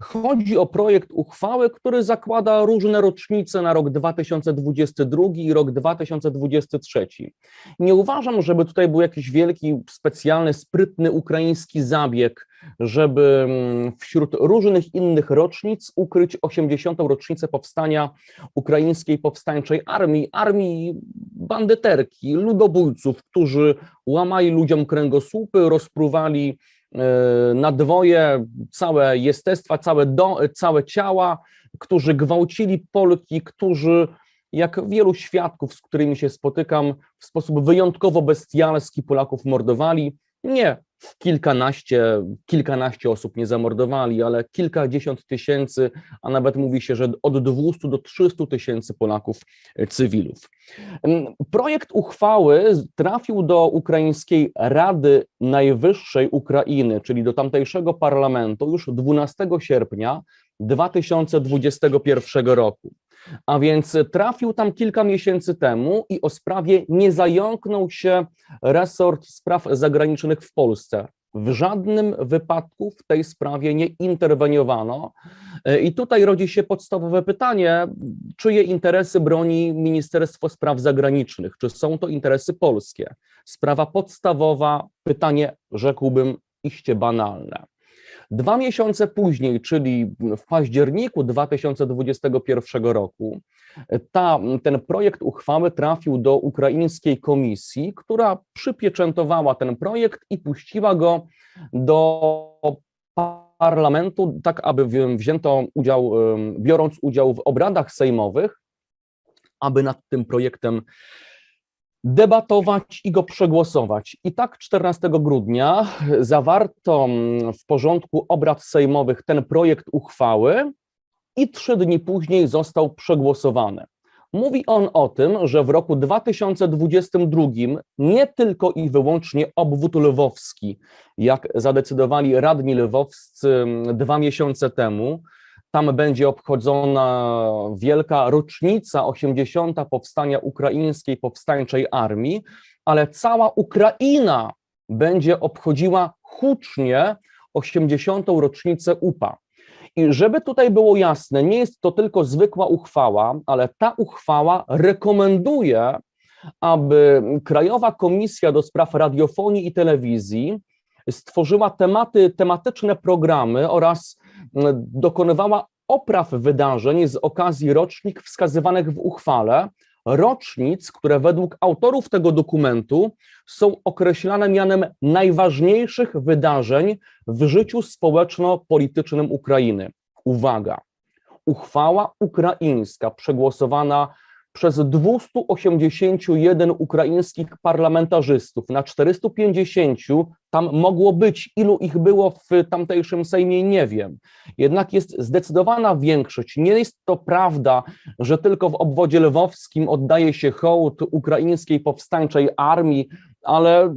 Chodzi o projekt uchwały, który zakłada różne rocznice na rok 2022 i rok 2023. Nie uważam, żeby tutaj był jakiś wielki, specjalny, sprytny ukraiński zabieg, żeby mm, wśród różnych innych rocznic ukryć 80. rocznicę powstania ukraińskiej powstańczej armii, armii bandyterki, ludobójców, którzy łamali ludziom kręgosłupy, rozpruwali na dwoje całe jestestwa, całe, do, całe ciała, którzy gwałcili Polki, którzy, jak wielu świadków, z którymi się spotykam, w sposób wyjątkowo bestialski Polaków mordowali. Nie kilkanaście, kilkanaście osób nie zamordowali, ale kilkadziesiąt tysięcy, a nawet mówi się, że od 200 do 300 tysięcy Polaków e, cywilów. Em, Projekt uchwały trafił do Ukraińskiej Rady Najwyższej Ukrainy, czyli do tamtejszego parlamentu już 12 sierpnia 2021 roku. A więc trafił tam kilka miesięcy temu i o sprawie nie zająknął się resort spraw zagranicznych w Polsce. W żadnym wypadku w tej sprawie nie interweniowano. I tutaj rodzi się podstawowe pytanie, czyje interesy broni Ministerstwo Spraw Zagranicznych? Czy są to interesy polskie? Sprawa podstawowa, pytanie, rzekłbym, iście banalne. Dwa miesiące później, czyli w październiku 2021 roku, ta, ten projekt uchwały trafił do ukraińskiej komisji, która przypieczętowała ten projekt i puściła go do parlamentu, tak aby wzięto udział, biorąc udział w obradach sejmowych, aby nad tym projektem debatować i go przegłosować. I tak 14 grudnia zawarto mm, w porządku obrad sejmowych ten projekt uchwały i trzy dni później został przegłosowany. Mówi on o tym, że w roku 2022 nie tylko i wyłącznie obwód lwowski, jak zadecydowali radni lwowscy mm, dwa miesiące temu, tam będzie obchodzona wielka rocznica 80. powstania ukraińskiej powstańczej armii, ale cała Ukraina będzie obchodziła hucznie 80. rocznicę UPA. I żeby tutaj było jasne, nie jest to tylko zwykła uchwała, ale ta uchwała rekomenduje, aby Krajowa Komisja do Spraw Radiofonii i Telewizji stworzyła tematy, tematyczne programy oraz dokonywała opraw wydarzeń z okazji rocznik wskazywanych w uchwale, rocznic, które według autorów tego dokumentu są określane mianem najważniejszych wydarzeń w życiu społeczno-politycznym Ukrainy. Uwaga, uchwała ukraińska przegłosowana przez 281 ukraińskich parlamentarzystów na 450, tam mogło być, ilu ich było w tamtejszym Sejmie, nie wiem. Jednak jest zdecydowana większość. Nie jest to prawda, że tylko w obwodzie lwowskim oddaje się hołd ukraińskiej powstańczej armii, ale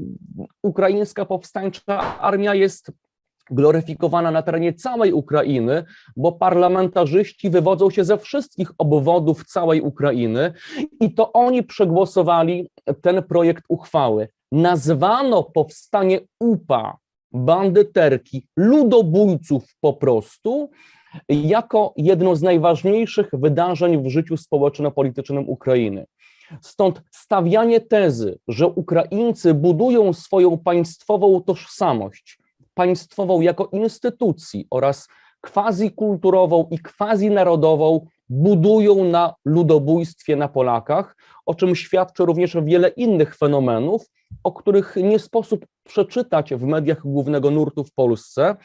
ukraińska powstańcza armia jest gloryfikowana na terenie całej Ukrainy, bo parlamentarzyści wywodzą się ze wszystkich obwodów całej Ukrainy i to oni przegłosowali ten projekt uchwały. Nazwano powstanie UPA, bandyterki, ludobójców po prostu, jako jedno z najważniejszych wydarzeń w życiu społeczno-politycznym Ukrainy. Stąd stawianie tezy, że Ukraińcy budują swoją państwową tożsamość, państwową jako instytucji oraz quasi-kulturową i quasi-narodową budują na ludobójstwie na Polakach, o czym świadczy również wiele innych fenomenów, o których nie sposób przeczytać w mediach głównego nurtu w Polsce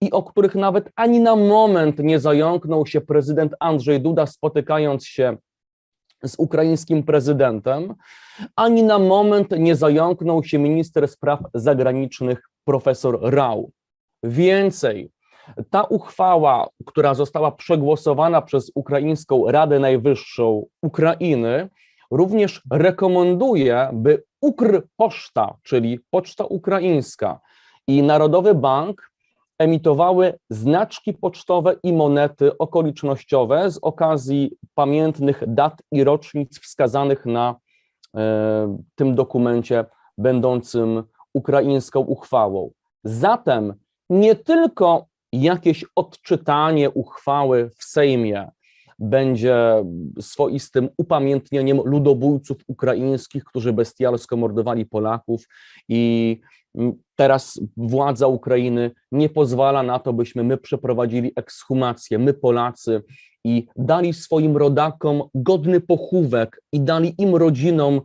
i o których nawet ani na moment nie zająknął się prezydent Andrzej Duda, spotykając się z ukraińskim prezydentem, ani na moment nie zająknął się minister spraw zagranicznych profesor Rau. Więcej, ta uchwała, która została przegłosowana przez Ukraińską Radę Najwyższą Ukrainy, również rekomenduje, by Ukrpoczta, czyli Poczta Ukraińska i Narodowy Bank emitowały znaczki pocztowe i monety okolicznościowe z okazji pamiętnych dat i rocznic wskazanych na e, tym dokumencie będącym ukraińską uchwałą. Zatem nie tylko jakieś odczytanie uchwały w Sejmie będzie swoistym upamiętnieniem ludobójców ukraińskich, którzy bestialsko mordowali Polaków i teraz władza Ukrainy nie pozwala na to, byśmy my przeprowadzili ekshumację, my Polacy i dali swoim rodakom godny pochówek i dali im rodzinom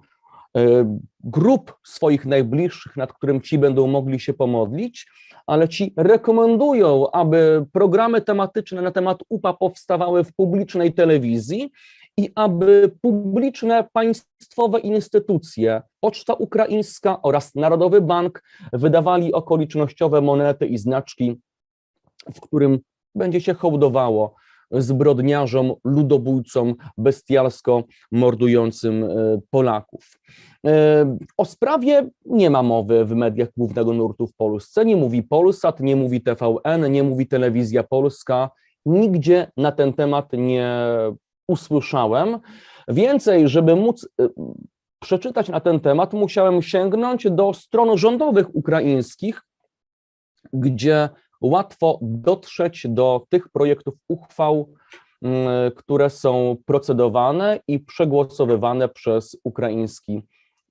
e, grup swoich najbliższych, nad którym ci będą mogli się pomodlić, ale ci rekomendują, aby programy tematyczne na temat UPA powstawały w publicznej telewizji i aby publiczne państwowe instytucje, Poczta Ukraińska oraz Narodowy Bank wydawali okolicznościowe monety i znaczki, w którym będzie się hołdowało zbrodniarzom, ludobójcom, bestialsko mordującym e, Polaków. E, o sprawie nie ma mowy w mediach głównego nurtu w Polsce. Nie mówi Polsat, nie mówi TVN, nie mówi Telewizja Polska. Nigdzie na ten temat nie usłyszałem. Więcej, żeby móc e, przeczytać na ten temat, musiałem sięgnąć do stron rządowych ukraińskich, gdzie łatwo dotrzeć do tych projektów uchwał, mm, które są procedowane i przegłosowywane przez ukraiński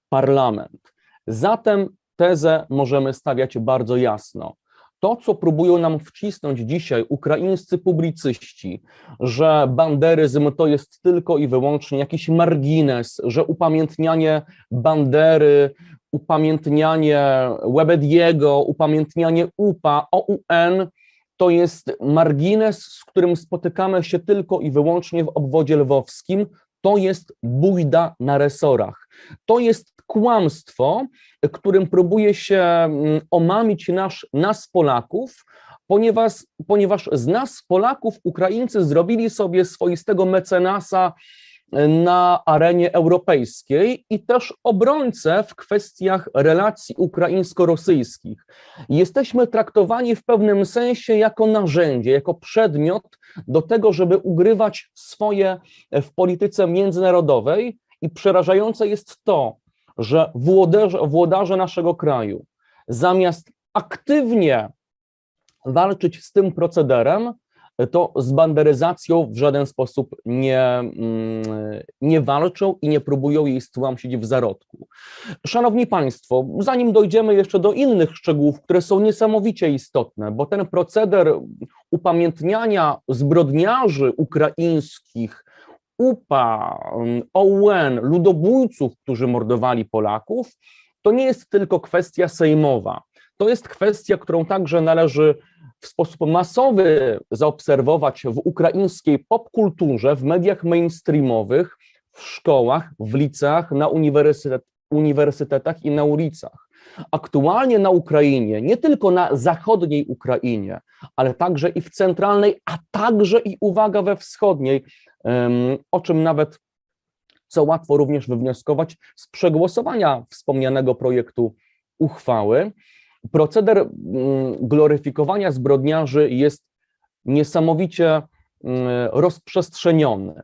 parlament. Zatem tezę możemy stawiać bardzo jasno. To, co próbują nam wcisnąć dzisiaj ukraińscy publicyści, że banderyzm to jest tylko i wyłącznie jakiś margines, że upamiętnianie bandery upamiętnianie Webediego, upamiętnianie UPA, OUN to jest margines, z którym spotykamy się tylko i wyłącznie w obwodzie lwowskim. To jest bójda na resorach. To jest kłamstwo, którym próbuje się mm, omamić nasz, nas Polaków, ponieważ, ponieważ z nas Polaków Ukraińcy zrobili sobie swoistego mecenasa na arenie europejskiej i też obrońcę w kwestiach relacji ukraińsko-rosyjskich. Jesteśmy traktowani w pewnym sensie jako narzędzie, jako przedmiot do tego, żeby ugrywać swoje w polityce międzynarodowej i przerażające jest to, że włodarze, włodarze naszego kraju zamiast aktywnie walczyć z tym procederem, to z banderyzacją w żaden sposób nie, mm, nie walczą i nie próbują jej stłamsić w zarodku. Szanowni Państwo, zanim dojdziemy jeszcze do innych szczegółów, które są niesamowicie istotne, bo ten proceder upamiętniania zbrodniarzy ukraińskich, UPA, OUN, ludobójców, którzy mordowali Polaków, to nie jest tylko kwestia sejmowa. To jest kwestia, którą także należy w sposób masowy zaobserwować w ukraińskiej popkulturze, w mediach mainstreamowych, w szkołach, w liceach, na uniwersytet, uniwersytetach i na ulicach. Aktualnie na Ukrainie, nie tylko na zachodniej Ukrainie, ale także i w centralnej, a także i uwaga we wschodniej, o czym nawet co łatwo również wywnioskować z przegłosowania wspomnianego projektu uchwały. Proceder mm, gloryfikowania zbrodniarzy jest niesamowicie mm, rozprzestrzeniony.